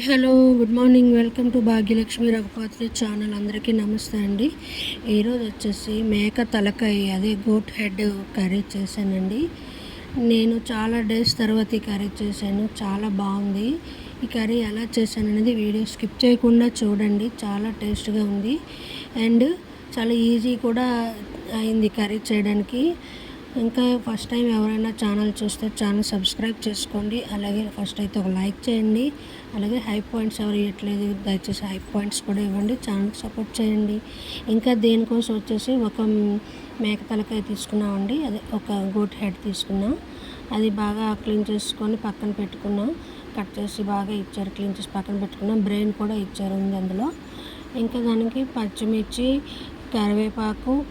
Hi hello good morning. Welcome to Bhagyalakshmi Raghupatri channel. అందరికీ నమస్తే అండి. ఈరోజు వచ్చేసి మేక తలకాయ అదే గోట్ హెడ్ కర్రీ చేశానండి. నేను చాలా డేస్ తర్వాత ఈ కర్రీ చేశాను. చాలా బాగుంది. ఈ కర్రీ ఎలా చేశాను అనేది వీడియో స్కిప్ చేయకుండా చూడండి. చాలా టేస్ట్గా ఉంది. అండ్ చాలా ఈజీ కూడా అయింది కర్రీ చేయడానికి. ఇంకా ఫస్ట్ టైం ఎవరైనా ఛానల్ చూస్తే ఛానల్ సబ్స్క్రైబ్ చేసుకోండి. అలాగే ఫస్ట్ అయితే ఒక లైక్ చేయండి. అలాగే హై పాయింట్స్ ఎవరు ఇవ్వట్లేదు దయచేసి హై పాయింట్స్ కూడా ఇవ్వండి. ఛానల్కి సపోర్ట్ చేయండి. ఇంకా దేనికోసం వచ్చేసి ఒక మేక తలకాయ తీసుకున్నామండి. అదే ఒక గోట్ హెడ్ తీసుకున్నాం. అది బాగా క్లీన్ చేసుకొని పక్కన పెట్టుకున్నాం. కట్ చేసి బాగా ఇచ్చారు క్లీన్ చేసి పక్కన పెట్టుకున్నాం. బ్రెయిన్ కూడా ఇచ్చారు ఉంది అందులో. ఇంకా దానికి పచ్చిమిర్చి కరివేపాకు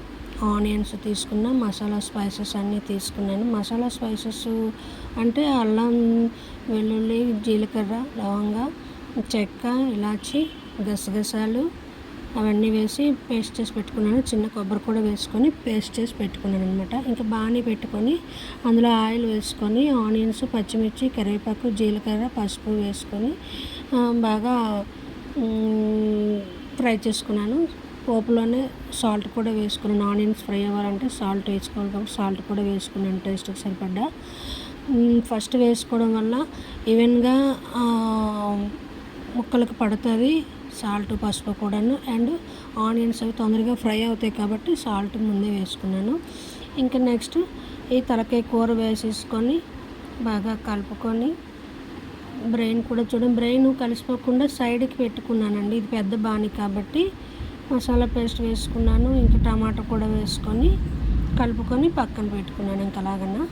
ఆనియన్స్ తీసుకున్నా మసాలా స్పైసెస్ అన్నీ తీసుకున్నాను. మసాలా స్పైసెస్ అంటే అల్లం వెల్లుల్లి జీలకర్ర లవంగ చెక్క ఇలాచి గసగసాలు అవన్నీ వేసి పేస్ట్ చేసి పెట్టుకున్నాను. చిన్న కొబ్బరి కూడా వేసుకొని పేస్ట్ చేసి పెట్టుకున్నాను అనమాట ఇంకా బాగానే పెట్టుకొని అందులో ఆయిల్ వేసుకొని ఆనియన్స్ పచ్చిమిర్చి కరివేపాకు జీలకర్ర పసుపు వేసుకొని బాగా ఫ్రై చేసుకున్నాను. పోపులోనే సాల్ట్ కూడా వేసుకున్నాను ఆనియన్స్ ఫ్రై అవ్వాలంటే సాల్ట్ వేసుకోవాలి కాబట్టి సాల్ట్ కూడా వేసుకున్నాను టేస్ట్కి సరిపడ్డా. ఫస్ట్ వేసుకోవడం వల్ల ఈవెన్గా ముక్కలకు పడుతుంది సాల్ట్ పసుపు కూడాను. అండ్ ఆనియన్స్ అవి తొందరగా ఫ్రై అవుతాయి కాబట్టి సాల్ట్ ముందే వేసుకున్నాను. ఇంకా నెక్స్ట్ ఈ తలకాయ కూర వేసేసుకొని బాగా కలుపుకొని బ్రెయిన్ కూడా చూడండి బ్రెయిన్ కలిసిపోకుండా సైడ్కి పెట్టుకున్నానండి. ఇది పెద్ద బాణి కాబట్టి మసాలా పేస్ట్ వేసుకున్నాను ఇంకా టమాటా కూడా వేసుకొని కలుపుకొని పక్కన పెట్టుకున్నాను ఇంకా అలాగన్నా.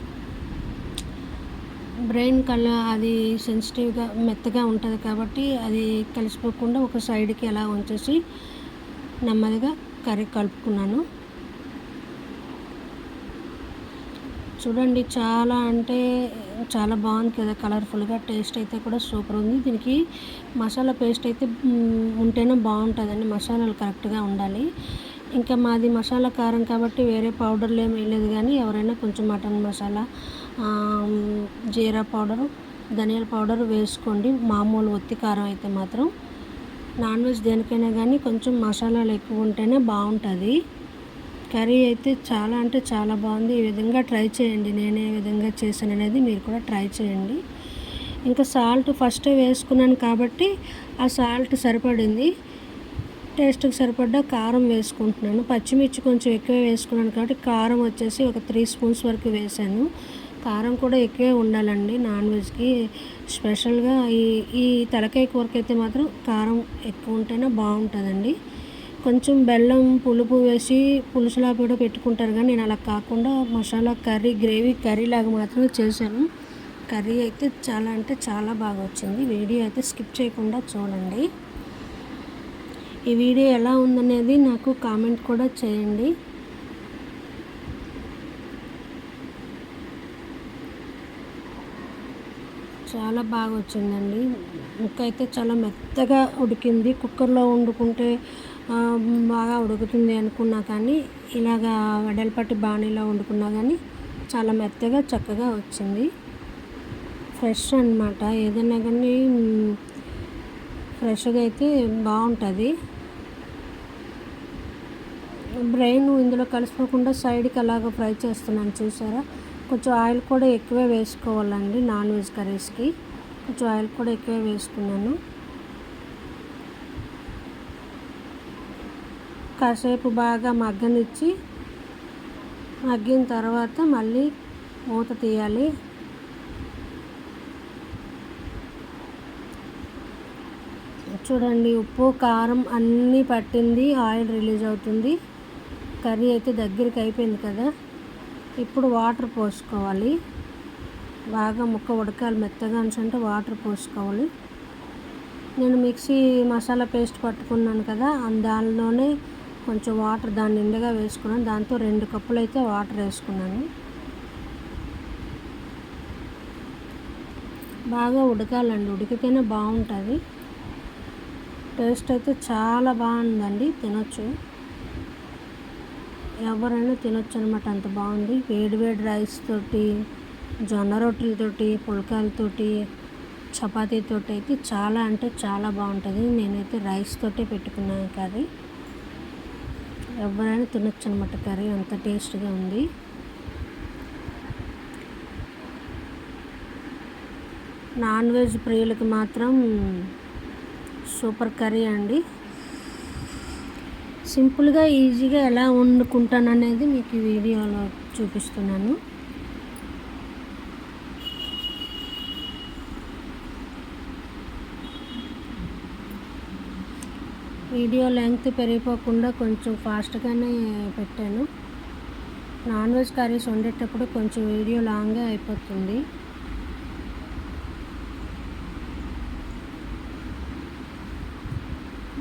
బ్రెయిన్ కళ్ళ అది సెన్సిటివ్గా మెత్తగా ఉంటుంది కాబట్టి అది కలిసిపోకుండా ఒక సైడ్కి అలా ఉంచేసి నెమ్మదిగా కర్రీ కలుపుకున్నాను. చూడండి చాలా అంటే చాలా బాగుంది కదా కలర్ఫుల్గా టేస్ట్ అయితే కూడా సూపర్ ఉంది. దీనికి మసాలా పేస్ట్ అయితే ఉంటేనే బాగుంటుందండి మసాలాలు కరెక్ట్గా ఉండాలి. ఇంకా మాది మసాలా కారం కాబట్టి వేరే పౌడర్లు ఏమి వేయలేదు కానీ ఎవరైనా కొంచెం మటన్ మసాలా జీరా పౌడరు ధనియాల పౌడర్ వేసుకోండి. మామూలు ఒత్తి కారం అయితే మాత్రం. నాన్ వెజ్ దేనికైనా కానీ కొంచెం మసాలాలు ఎక్కువ ఉంటేనే బాగుంటుంది. కర్రీ అయితే చాలా అంటే చాలా బాగుంది. ఈ విధంగా ట్రై చేయండి. నేనే విధంగా చేశాను అనేది మీరు కూడా ట్రై చేయండి. ఇంకా సాల్ట్ ఫస్ట్ వేసుకున్నాను కాబట్టి ఆ సాల్ట్ సరిపడింది. టేస్ట్కి సరిపడ్డ కారం వేసుకుంటున్నాను. పచ్చిమిర్చి కొంచెం ఎక్కువే వేసుకున్నాను కాబట్టి కారం వచ్చేసి ఒక త్రీ స్పూన్స్ వరకు వేసాను. కారం కూడా ఎక్కువే ఉండాలండి నాన్ వెజ్కి. స్పెషల్గా ఈ ఈ తలకాయ కూరకైతే మాత్రం కారం ఎక్కువ ఉంటేనే బాగుంటుందండి. కొంచెం బెల్లం పులుపు వేసి పులుసులా కూడా పెట్టుకుంటారు కానీ నేను అలా కాకుండా మసాలా కర్రీ గ్రేవీ కర్రీ లాగా మాత్రమే చేశాను. కర్రీ అయితే చాలా అంటే చాలా బాగా వచ్చింది. వీడియో అయితే స్కిప్ చేయకుండా చూడండి. ఈ వీడియో ఎలా ఉందనేది నాకు కామెంట్ కూడా చేయండి. చాలా బాగా వచ్చిందండి. ముక్క అయితే చాలా మెత్తగా ఉడికింది. కుక్కర్లో వండుకుంటే బాగా ఉడుకుతుంది అనుకున్నా కానీ ఇలాగా వెడల్పట్టి బాణీలో వండుకున్నా కానీ చాలా మెత్తగా చక్కగా వచ్చింది. ఫ్రెష్ అనమాట ఏదైనా కానీ ఫ్రెష్గా అయితే బాగుంటుంది. బ్రెయిన్ ఇందులో కలిసిపోకుండా సైడ్కి అలాగ ఫ్రై చేస్తున్నాను చూసారా? కొంచెం ఆయిల్ కూడా ఎక్కువే వేసుకోవాలండి నాన్ వెజ్ కర్రీస్కి కొంచెం ఆయిల్ కూడా ఎక్కువే వేసుకున్నాను. కాసేపు బాగా మగ్గనిచ్చి మగ్గిన తర్వాత మళ్ళీ మూత తీయాలి. చూడండి ఉప్పు కారం అన్నీ పట్టింది ఆయిల్ రిలీజ్ అవుతుంది. కర్రీ అయితే దగ్గరికి అయిపోయింది కదా. ఇప్పుడు వాటర్ పోసుకోవాలి. బాగా ముక్క ఉడకాలి మెత్తగా అంటే వాటర్ పోసుకోవాలి. నేను మిక్సీ మసాలా పేస్ట్ పట్టుకున్నాను కదా దానిలోనే కొంచెం వాటర్ దాని నిండుగా వేసుకున్నాను. దాంతో రెండు కప్పులు అయితే వాటర్ వేసుకున్నాను. బాగా ఉడకాలండి. ఉడికితేనే బాగుంటుంది. టేస్ట్ అయితే చాలా బాగుందండి. తినొచ్చు. ఎవరైనా తినొచ్చు అనమాట అంత బాగుంది. వేడి వేడి రైస్ తోటి జొన్న రొట్టెలతోటి పుల్కాయలతోటి చపాతీతో అయితే చాలా అంటే చాలా బాగుంటుంది. నేనైతే రైస్ తోటే పెట్టుకున్నాను కర్రీ. ఎవరైనా తినొచ్చు అనమాట కర్రీ అంత టేస్ట్గా ఉంది. నాన్ వెజ్ ప్రియులకి మాత్రం సూపర్ కర్రీ అండి. సింపుల్గా ఈజీగా ఎలా వండుకుంటాను అనేది మీకు ఈ వీడియోలో చూపిస్తున్నాను. వీడియో లెంగ్త్ పెరిగిపోకుండా కొంచెం ఫాస్ట్గానే పెట్టాను. నాన్ వెజ్ కర్రీస్ వండేటప్పుడు కొంచెం వీడియో లాంగ్గా అయిపోతుంది.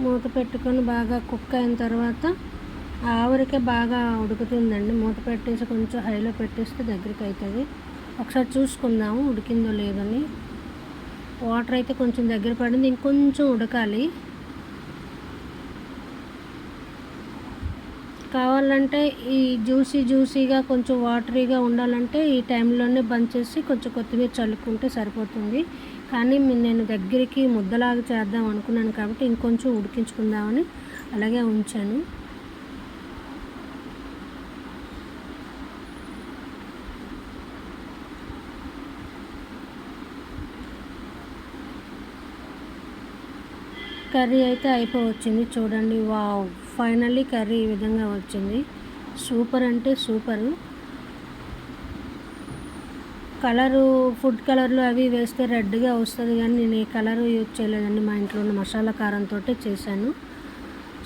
మూత పెట్టుకొని బాగా కుక్ అయిన తర్వాత ఆవిరికే బాగా ఉడుకుతుందండి. మూత పెట్టేసి కొంచెం హైలో పెట్టేస్తే దగ్గరికి అవుతుంది ఒకసారి చూసుకుందాము ఉడికిందో లేదని. వాటర్ అయితే కొంచెం దగ్గర పడింది. ఇంకొంచెం ఉడకాలి. కావాలంటే ఈ జ్యూసీ జ్యూసీగా కొంచెం వాటరీగా ఉండాలంటే ఈ టైంలోనే బంద్ చేసి కొంచెం కొత్తిమీర చల్లుకుంటే సరిపోతుంది. కానీ నేను దగ్గరికి ముద్దలాగా చేద్దాం అనుకున్నాను కాబట్టి ఇంకొంచెం ఉడికించుకుందామని అలాగే ఉంచాను. కర్రీ అయితే అయిపోవచ్చింది చూడండి. వావ్! ఫైనల్లీ కర్రీ ఈ విధంగా వచ్చింది. సూపర్ అంటే సూపరు. కలరు ఫుడ్ కలర్లు అవి వేస్తే రెడ్గా వస్తుంది కానీ నేను ఏ కలరు యూజ్ చేయలేదండి. మా ఇంట్లో ఉన్న మసాలా కారంతో చేశాను.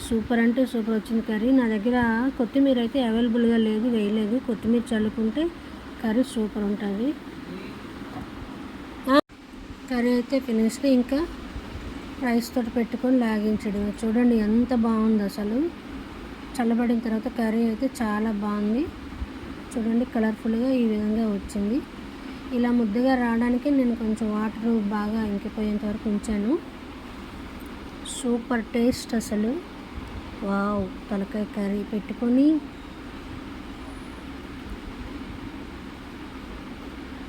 సూపర్ అంటే సూపర్ వచ్చింది కర్రీ. నా దగ్గర కొత్తిమీర అయితే అవైలబుల్గా లేదు వేయలేదు. కొత్తిమీర చల్లుకుంటే కర్రీ సూపర్ ఉంటుంది. కర్రీ అయితే ఫినిష్గా ఇంకా రైస్ తోటి పెట్టుకొని లాగించడం చూడండి ఎంత బాగుంది అసలు. చల్లబడిన తర్వాత కర్రీ అయితే చాలా బాగుంది. చూడండి కలర్ఫుల్గా ఈ విధంగా వచ్చింది. ఇలా ముద్దగా రావడానికి నేను కొంచెం వాటర్ బాగా ఇంకిపోయేంత వరకు ఉంచాను. సూపర్ టేస్ట్ అసలు. వావ్! తలకాయ కర్రీ పెట్టుకొని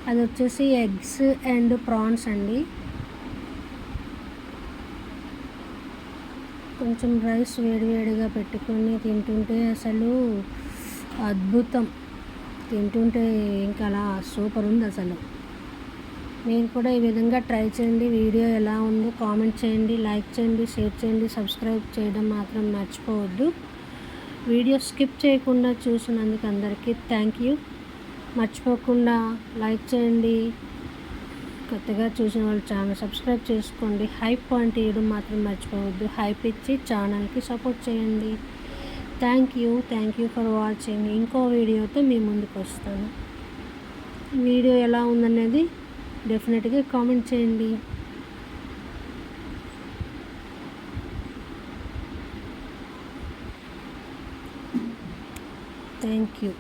అది వచ్చేసి ఎగ్స్ అండ్ ప్రాన్స్ అండి. కొంచెం రైస్ వేడివేడిగా పెట్టుకొని తింటుంటే అసలు అద్భుతం. తింటుంటే ఇంకా అలా సూపర్ ఉంది అసలు. మీరు కూడా ఈ విధంగా ట్రై చేయండి. వీడియో ఎలా ఉందో కామెంట్ చేయండి లైక్ చేయండి షేర్ చేయండి సబ్స్క్రైబ్ చేయడం మాత్రం మర్చిపోవద్దు. వీడియో స్కిప్ చేయకుండా చూసినందుకు అందరికీ థ్యాంక్ యూ. మర్చిపోకుండా లైక్ చేయండి. కొత్తగా చూసిన వాళ్ళు ఛానల్ సబ్స్క్రైబ్ చేసుకోండి. హైప్ పాయింట్ ఇవ్వడం మాత్రం మర్చిపోవద్దు. హైప్ ఇచ్చి ఛానల్కి సపోర్ట్ చేయండి. Thank you. Thank you for watching. ఇంకో వీడియోతో మీ ముందుకు వస్తాను. వీడియో ఎలా ఉందనేది డెఫినెట్గా కామెంట్ చేయండి. Thank you.